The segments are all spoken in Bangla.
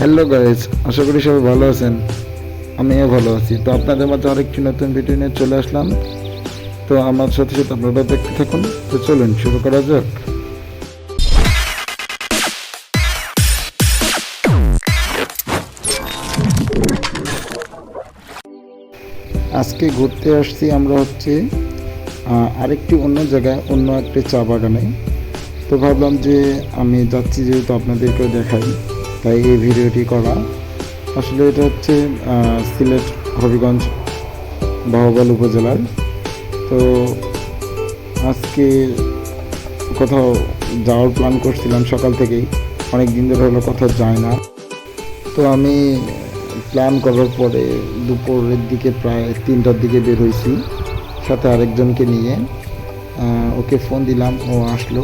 হ্যালো গাইজ আশা করি সবাই ভালো আছেন। আমিও ভালো আছি। তো আপনাদের মাঝে আরেকটি নতুন ভিডিও নিয়ে চলে আসলাম। তো আমার সাথে সাথে আপনারা দেখতে থাকুন। তো চলুন, শুরু করা যাক। আজকে ঘুরতে আসছি আমরা হচ্ছে আরেকটি অন্য জায়গায়, অন্য একটি চা বাগানে। তো ভাবলাম যে আমি যাচ্ছি যেহেতু আপনাদেরকেও দেখাই। তাই এই ভিডিওটি করা। আসলে এটা হচ্ছে সিলেট হবিগঞ্জ বাহুবল উপজেলার। তো আজকে কোথাও যাওয়ার প্ল্যান করছিলাম সকাল থেকেই। অনেক দিন ধরে হলো কোথাও যায় না। তো আমি প্ল্যান করার পরে দুপুরের দিকে প্রায় তিনটার দিকে বের হয়েছি। সাথে আরেকজনকে নিয়ে ওকে ফোন দিলাম, ও আসলো।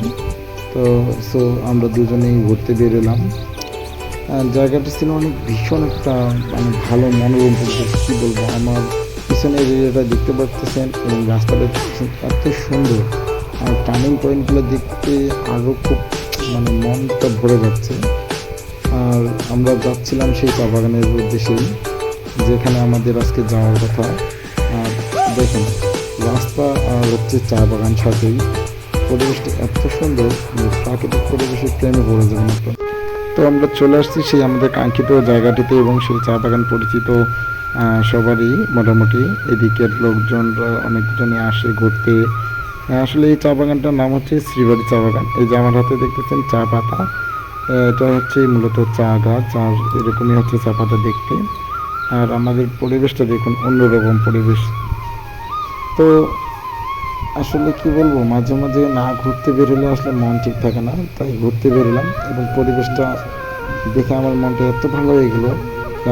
তো সো আমরা দুজনেই ঘুরতে বেরোলাম জায়গাটা ছিল অনেক ভীষণ একটা মানে ভালো মনোরম পরিবেশ কী বলব? আমার পিছনের এরিয়াটা দেখতে পাচ্ছেন এবং রাস্তাটা দেখতেছেন, এত সুন্দর। আর টার্নিং পয়েন্টগুলো দেখতে আরও খুব মানে মনটা ভরে যাচ্ছে। আর আমরা যাচ্ছিলাম সেই চা বাগানের উদ্দেশ্যেই যেখানে আমাদের আজকে যাওয়ার কথা। আর দেখুন, রাস্তা আর হচ্ছে চা বাগান সাথেই। পরিবেশটা এত সুন্দর যে প্রাকৃতিক পরিবেশের প্রেমে পড়ে যাবেন আপনার। তো আমরা চলে আসছি সেই আমাদের কাঙ্ক্ষিত জায়গাটিতে এবং সেই চা বাগান পরিচিত সবারই মোটামুটি। এদিকের লোকজনরা অনেকজনই আসে ঘুরতে। আসলে এই চা বাগানটার নাম হচ্ছে শ্রীবাড়ি চা বাগান। এই যে আমার হাতে দেখতেছেন চা পাতা এটা হচ্ছে মূলত চা গাছ, আর এরকমই হচ্ছে চা পাতা দেখতে। আর আমাদের পরিবেশটা দেখুন অন্যরকম পরিবেশ। তো আসলে কি বলব, মাঝে মাঝে না ঘুরতে বেরোলে আসলে মন ঠিক থাকে না, তাই ঘুরতে বেরোলাম এবং পরিবেশটা দেখে আমার মনটা এত ভালো হয়ে গেলো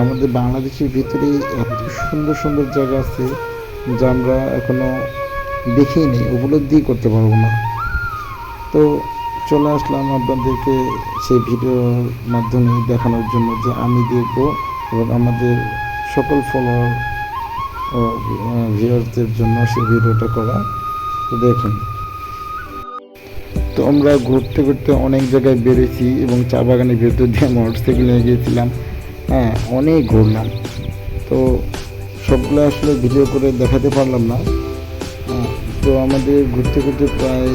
আমাদের বাংলাদেশের ভিতরেই এত সুন্দর সুন্দর জায়গা আছে যা আমরা এখনও দেখিনি নেই উপলব্ধি করতে পারব না। তো চলে আসলাম আপনাদেরকে সেই ভিডিওর মাধ্যমে দেখানোর জন্য যে আমি দেখব এবং আমাদের সকল ফলোয়ার ভিউয়ারদের জন্য সেই ভিডিওটা করা। তো দেখুন। তো আমরা ঘুরতে ঘুরতে অনেক জায়গায় বেরিয়েছি এবং চা বাগানের ভেতর দিয়ে মোটরসাইকেল নিয়ে গিয়েছিলাম। হ্যাঁ অনেক ঘুরলাম। তো সবগুলো আসলে ভিডিও করে দেখাতে পারলাম না। হ্যাঁ, তো আমাদের ঘুরতে ঘুরতে প্রায়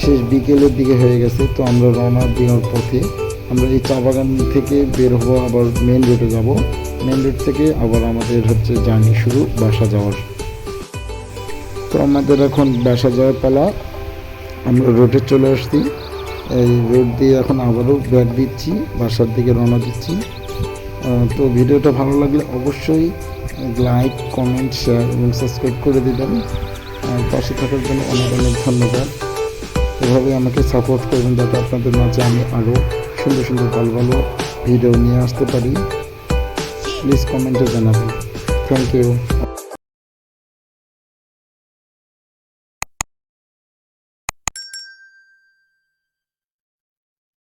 শেষ বিকেলের দিকে হয়ে গেছে। তো আমরা রওনা দেওয়ার পথে আমরা এই চা বাগান থেকে বের হব আবার মেন রোডে যাব। মেন রোড থেকে আবার আমাদের হচ্ছে জার্নি শুরু বাসা যাওয়ার। তো আমাদের এখন বাসা যাওয়ার পালা। আমরা রোডে চলে আসছি। এই রোড দিয়ে এখন আবারও ব্যাগ দিচ্ছি, বাসার দিকে রওনা দিচ্ছি। তো ভিডিওটা ভালো লাগলে অবশ্যই লাইক কমেন্ট শেয়ার এবং সাবস্ক্রাইব করে দিবেন। পাশে থাকার জন্য অনেক অনেক ধন্যবাদ। এভাবে আমাকে সাপোর্ট করবেন যাতে আপনাদের মাঝে আমি আরও সুন্দর সুন্দর ভালো ভালো ভিডিও নিয়ে আসতে পারি। প্লিজ কমেন্টে জানাবেন। Thank you